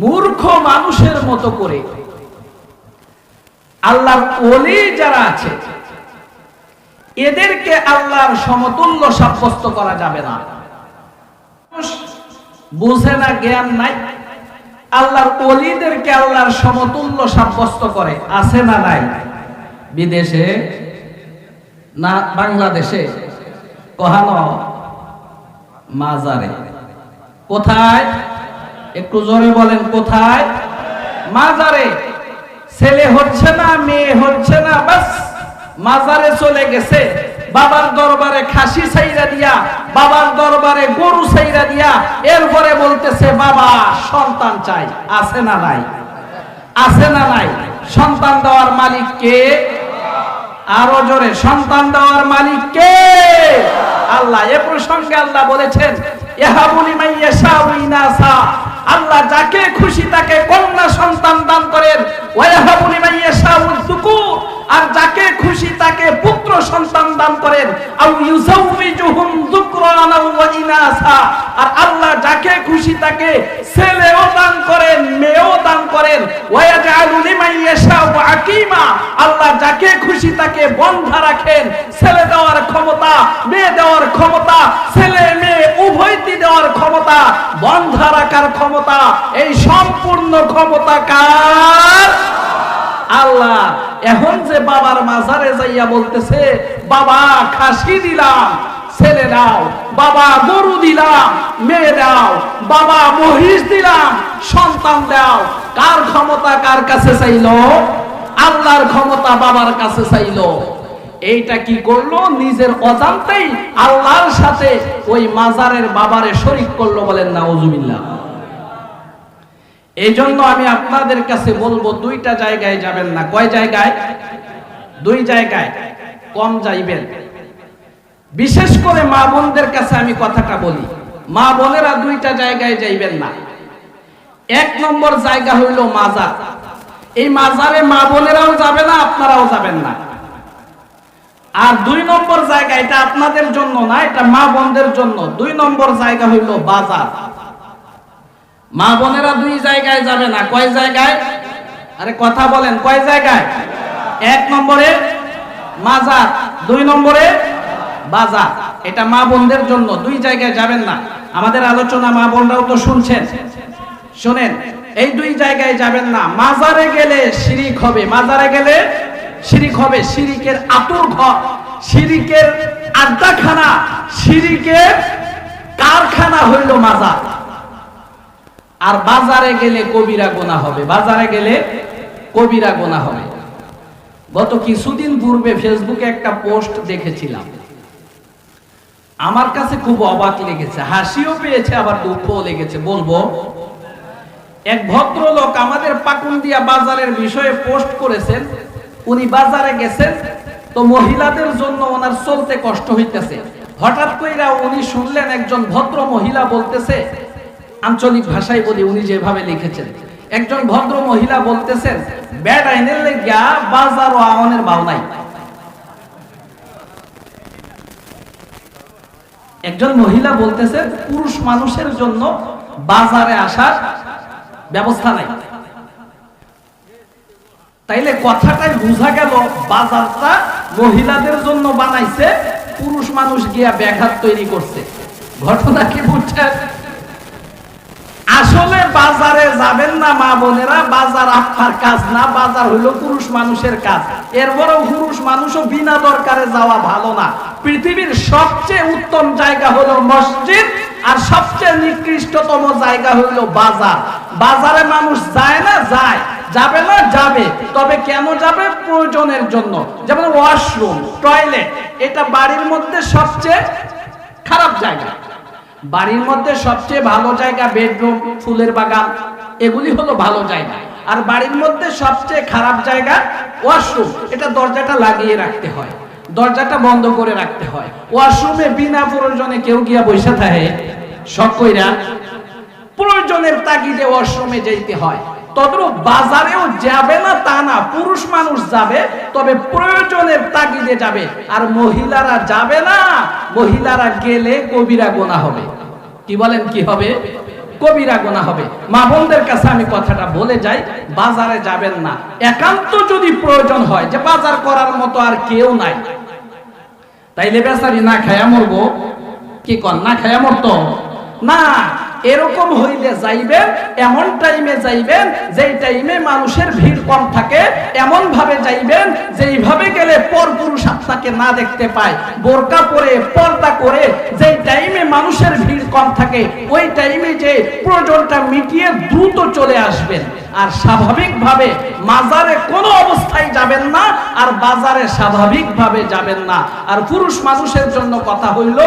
মূর্খ মানুষের মতো করে। আল্লাহর ওলি যারা আছে, এদেরকে আল্লাহর সমতুল্য সাব্যস্ত করা যাবে না। বুঝে না, জ্ঞান নাই। আল্লাহর অলিদেরকে আল্লাহর সমতুল্য সাব্যস্ত করে, আছে না নাই? বিদেশে না বাংলাদেশে? কহানো মাজারে। কোথায়? একটু জোরে বলেন, কোথায়? মাজারে। ছেলে হচ্ছে না, মেয়ে হচ্ছে না, বাস। মাজারে চলে গেছে। বাবার দরবারে খাসি সাইরা দিয়া, বাবার দরবারে গরু সাইরা দিয়া, এরপরে বলতেছে, বাবা, সন্তান চাই, আছে না নাই? আছে না নাই? সন্তান দেওয়ার মালিক কে? আরও জোরে, সন্তান দেওয়ার মালিক কে? আল্লাহ, এ প্রসঙ্গে আল্লাহ বলেছেন ইহাবুলি মাইয়াশা ইনাসা আল্লাহ যাকে খুশি তাকে কন্যা সন্তান দান করেন। আর যাকে খুশি তাকে পুত্র সন্তান দান করেন। আর আল্লাহ যাকে খুশি তাকে ছেলেও দান করেন, মেয়েও দান করেন। আল্লাহ যাকে খুশি তাকে বন্ধা রাখেন। ছেলে দেওয়ার ক্ষমতা, মেয়ে দেওয়ার ক্ষমতা, ছেলে মেয়ে উভয়টি দেওয়ার ক্ষমতা, বন্ধা রাখার ক্ষমতা, এই সম্পূর্ণ ক্ষমতা কার? আল্লাহ। এখন যে বাবার মাজারে যাইয়া বলতেছে, বাবা, খাসি দিলাম, ছেলে দাও, বাবা গরু দিলাম, মেয়ে দাও, বাবা মহিষ দিলাম, সন্তান দাও কার ক্ষমতা কার কাছে চাইলো? আল্লাহর ক্ষমতা বাবার কাছে চাইলো। এইটা কি করল? নিজের অজান্তেই আল্লাহর সাথে ওই মাজারের বাবারে শরিক করল বলেন না ওজুবিল্লাহ এই জন্য আমি আপনাদের কাছে বলব, দুইটা জায়গায় যাবেন না। কয় জায়গায়? দুই জায়গায়। কম যাইবেন। বিশেষ করে মা বোনদের কাছে আমি কথাটা বলি। মা বোনেরা দুইটা জায়গায় যাইবেন না। এক নম্বর জায়গা হইল মাজার। এই মাজারে মা বোনেরাও যাবে না, আপনারাও যাবেন না। আর দুই নম্বর জায়গা, এটা আপনাদের জন্য না, এটা মা বোনদের জন্য। দুই নম্বর জায়গা হইল বাজার। মা বোনেরা দুই জায়গায় যাবে না। কয় জায়গায়? আরে কথা বলেন, কয় জায়গায়? এক নম্বরে মাজার, দুই নম্বরে বাজার। এটা মা বোনদের জন্য, দুই জায়গায় যাবেন না। আমাদের আলোচনা মা বোনরাও তো শুনছেন। শোনেন, এই দুই জায়গায় যাবেন না। মাজারে গেলে শিরিক হবে। মাজারে গেলে শিরিক হবে। শিরিকের আতুর ঘর, শিরিকের আড্ডাখানা, শিরিকের কারখানা হইল মাজার। আর বাজারে গেলে কবিরা গোনা হবে। বাজারে গেলে কবিরা গোনা হবে। গত কিছুদিন পূর্বে ফেসবুকে একটা পোস্ট দেখেছিলাম। আমার কাছে খুব অবাক লেগেছে। হাসিও পেয়েছে, আবার দুঃখও লেগেছে। বলব এক ভদ্রলোক আমাদের পাকুন্দিয়া বাজারের বিষয়ে পোস্ট করেছেন। উনি বাজারে গেছেন, তো মহিলাদের জন্য ওনার চলতে কষ্ট হইতেছে। হঠাৎ কইরা উনি শুনলেন একজন ভদ্র মহিলা বলতেছে, আঞ্চলিক ভাষায় বলি উনি যেভাবে লিখেছেন, একজন ভদ্র মহিলা বলতেছেন, ব্যাড আইনের লেগিয়া বাজার ও আওয়ানের ভাও নাই। একজন মহিলা বলতেছেন, পুরুষ মানুষের জন্য বাজারে আসার ব্যবস্থা নাই। তাইলে কথাটাই বোঝা গেল, বাজারটা মহিলাদের জন্য বানাইছে, পুরুষ মানুষ গিয়া ব্যাঘাত তৈরি করছে। ঘটনা কি বুঝছেন? আসলে বাজারে যাবেন না, মা বোনেরা, বাজার আপনার কাজ না, বাজার হইল পুরুষ মানুষের কাজ। এর এরপরেও পুরুষ মানুষও বিনা দরকারে যাওয়া ভালো না। পৃথিবীর সবচেয়ে উত্তম জায়গা হলো মসজিদ আর সবচেয়ে নিকৃষ্টতম জায়গা হইল বাজার। বাজারে মানুষ যায় না, যায়। যাবে না, যাবে। তবে কেন যাবে? প্রয়োজনের জন্য। যেমন ওয়াশরুম টয়লেট এটা বাড়ির মধ্যে সবচেয়ে খারাপ জায়গা। বাড়ির মধ্যে সবচেয়ে ভালো জায়গা বেডরুম ফুলের বাগান, এগুলি হলো ভালো জায়গা। আর বাড়ির মধ্যে সবচেয়ে খারাপ জায়গা ওয়াশরুম এটা দরজাটা লাগিয়ে রাখতে হয়। দরজাটা বন্ধ করে রাখতে হয়। ওয়াশরুমে বিনা প্রয়োজনে কেউ গিয়া বসে থাকে। শখ কইরা প্রয়োজনের তাগিদে ওয়াশরুমে যেতে হয়। তদ্রুপ বাজারেও যাবে না তা না, পুরুষ মানুষ যাবে, তবে প্রয়োজনের তাগিদে যাবে। আর মহিলারা যাবে না, মহিলারা গেলে কবিরা গোনা হবে। কি বলেন, কি হবে? কবিরা গোনা হবে। মা বোনদের কাছে আমি কথাটা বলে যাই, বাজারে যাবেন না। একান্ত যদি প্রয়োজন হয়, যে বাজার করার মতো আর কেউ নাই। তাইলে বেচারি না খায়া মরবো? কি কর না খায়া মরতো? না, এরকম হইলে যাইবেন, এমন টাইমে যাইবেন, যেই টাইমে মানুষের ভিড় কম থাকে এমন ভাবে যাইবেন, যেইভাবে গেলে পর পুরুষ আপনাকে না দেখতে পায়, বোরকা পরে, পর্দা করে, যেই টাইমে মানুষের ভিড় কম থাকে, ওই টাইমে যে প্রয়োজনটা মিটিয়ে দ্রুত চলে আসবেন। আর স্বাভাবিকভাবে মাজারে কোনো অবস্থায় যাবেন না, আর বাজারে স্বাভাবিকভাবে যাবেন না। আর পুরুষ মানুষের জন্য কথা হইল,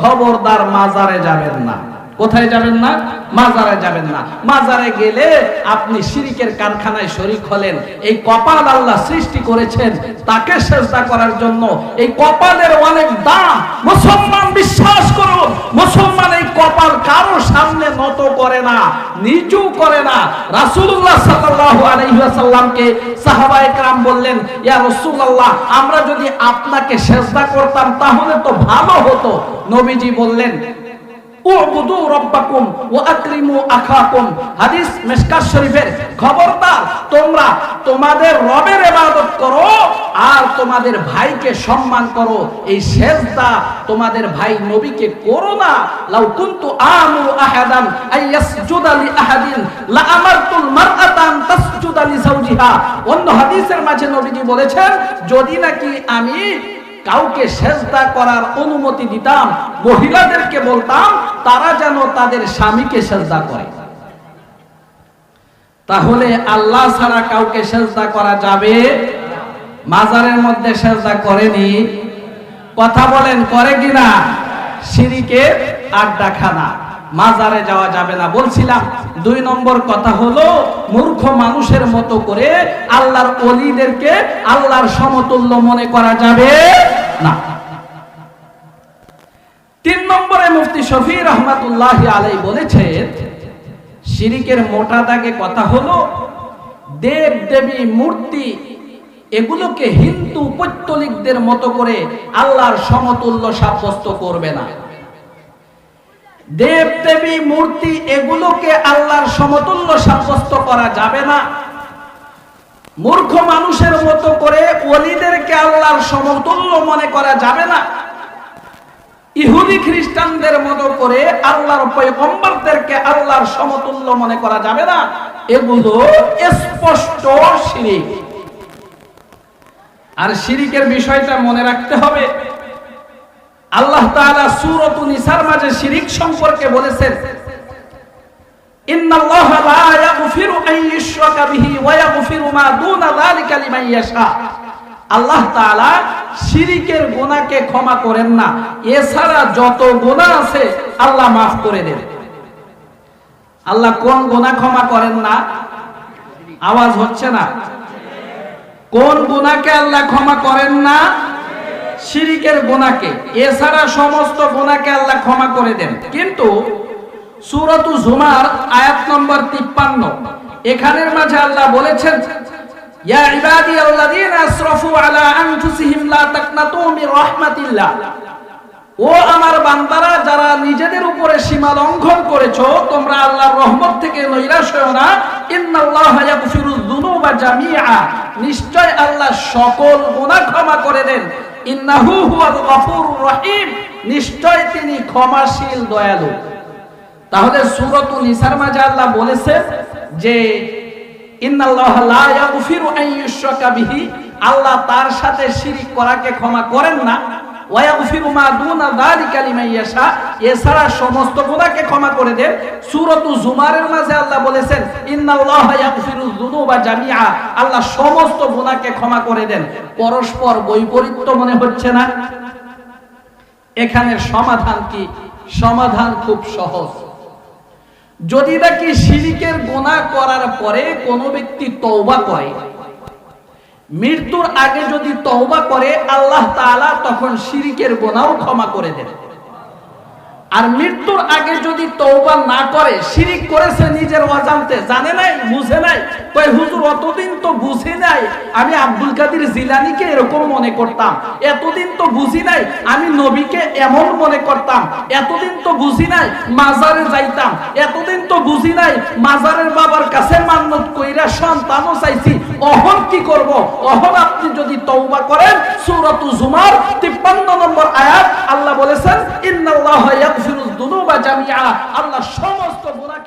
খবরদার মাজারে যাবেন না। কোথায় যাবেন না? মাজারে যাবেন না। মাজারে গেলে আপনি শিরিকের কারখানায় শরিক হলেন। এই কপাল আল্লাহ সৃষ্টি করেছেন তাকে চেষ্টা করার জন্য। এই কপালের অনেক দাম। মুসলমান বিশ্বাস করুন, মুসলমান এই কপাল কারও সামনে নত করে না, নিচু করে না। রাসূলুল্লাহ সাল্লাল্লাহু আলাইহি ওয়াসাল্লামকে সাহাবা একরাম বললেন, ইয়া রাসূলুল্লাহ, আমরা যদি আপনাকে চেষ্টা করতাম তাহলে তো ভালো হতো। নবীজি বললেন উবুদু রব্বাকুম ওয়া আকরিমু আখাকুম। হাদিস মিশকাত শরীফের খবরদার, তোমরা তোমাদের রবের ইবাদত করো আর তোমাদের ভাইকে সম্মান করো। এই সেজদা তোমাদের ভাই নবীকে করো না। লাউ কুনতু আমুরু আহাদান আইয়াসজুদা লি আহাদিন, লা আমারতুল মারআতান তাসজুদা লি অন্য হাদিসের মাঝে নবীজি বলেছেন, যদি নাকি আমি কাউকে সেজদা করার অনুমতি দিতাম, মহিলাদেরকে বলতাম তারা যেন তাদের স্বামীকে সেজদা করে। তাহলে আল্লাহ ছাড়া কাউকে সেজদা করা যাবে? মাজারের মধ্যে সেজদা করেনি। কথা বলেন, করে কিনা? সিঁড়িকে আড্ডাখানা। মাজারে যাওয়া যাবে না। বলছিলাম, দুই নম্বর কথা হলো, মূর্খ মানুষের মতো করে আল্লাহর অলিদেরকে আল্লাহর সমতুল্য মনে করা যাবে না। তিন নম্বরে মুফতি শফি রহমাতুল্লাহ আলাই বলেছেন, শিরিকের মোটা দাগে কথা হলো, দেব দেবী মূর্তি এগুলোকে হিন্দু পৈত্তলিকদের মতো করে আল্লাহর সমতুল্য সাব্যস্ত করবে না। দেব দেবী মূর্তি এগুলোকে আল্লাহর সমতুল্য সাব্যস্ত করা যাবে না। মূর্খ মানুষের মতো করে ওলিদেরকে আল্লাহর সমতুল্য মনে করা যাবে না। ইহুদি খ্রিস্টানদের মতো করে আল্লাহর পয়গম্বরদেরকে আল্লাহর সমতুল্য মনে করা যাবে না। এগুলো স্পষ্ট শিরিক। আর শিরিকের বিষয়টা মনে রাখতে হবে। আল্লাহ তাআলা সূরাতুন নিসার মাঝে শিরিক সম্পর্কে বলেছেন, ইন্নাল্লাহা লা ইয়াগফিরু আন ইউশরাকা বিহি ওয়া ইয়াগফিরু মা দুনা যালিকা লিমান ইয়াশা। আল্লাহ তাআলা শিরিকের গোনাকে ক্ষমা করেন না। এছাড়া যত গোনা আছে, আল্লাহ মাফ করে দেন। আল্লাহ কোন গোনা ক্ষমা করেন না? আওয়াজ হচ্ছে না? কোন গোনাকে আল্লাহ ক্ষমা করেন না? শিরিকের গোনাকে এছাড়া সমস্ত গোনাকে আল্লাহ ক্ষমা করে দেন। কিন্তু সুরতু জুমার আয়াত নম্বর তিপ্পান্ন, এখানের মাঝে আল্লাহ বলেছেন ও আমার বান্দারা, যারা নিজেদের উপরে সীমা লঙ্ঘন করেছ, তোমরা আল্লাহর রহমত নিশ্চয় আল্লাহ সকল গুনাহ ক্ষমা করে দেন। ইন্নাহু হুয়াল রহিম। নিশ্চয় তিনি ক্ষমাশীল, দয়ালু। তাহলে সূরাতুল নিসার মাঝে আল্লাহ বলেছেন যে আল্লাহ তার সাথে শিরিক করাকে ক্ষমা করেন না। এছাড়া সমস্ত ক্ষমা করে দেন। জুমারের মাঝে আল্লাহ বলেছেন আল্লাহ সমস্ত গুনাহকে ক্ষমা করে দেন। পরস্পর বৈপরীত্য মনে হচ্ছে না। এখানের সমাধান কি? সমাধান খুব সহজ। যদি নাকি শিরিকের গোনা করার পরে কোন ব্যক্তি তওবা করে, মৃত্যুর আগে যদি তওবা করে, আল্লাহ তাআলা তখন শিরিকের গোনাও ক্ষমা করে দেন। আর মৃত্যুর আগে যদি তওবা না করে, শিরিক করেছে নিজের অজান্তে, জানে নাই, বুঝে নাই কই হুজুর, অতদিন তো বুঝি নাই, আমি আব্দুল কাদের জিলানিকে এরকম মনে করতাম। এতদিন তো বুঝি নাই, আমি নবীকে এমন মনে করতাম। এতদিন তো বুঝি নাই, মাজারে যাইতাম। এতদিন তো বুঝি নাই, মাজারের বাবার কাছে মান্নত কইরা সন্তানও চাইছি। অহন কি করব? অহন আপনি যদি তওবা করেন, সূরাতু জুমার 53 নম্বর আয়াত আল্লাহ বলেছেন, ইন্নাল্লাহা আল্লাহ সমস্ত ক্ষমা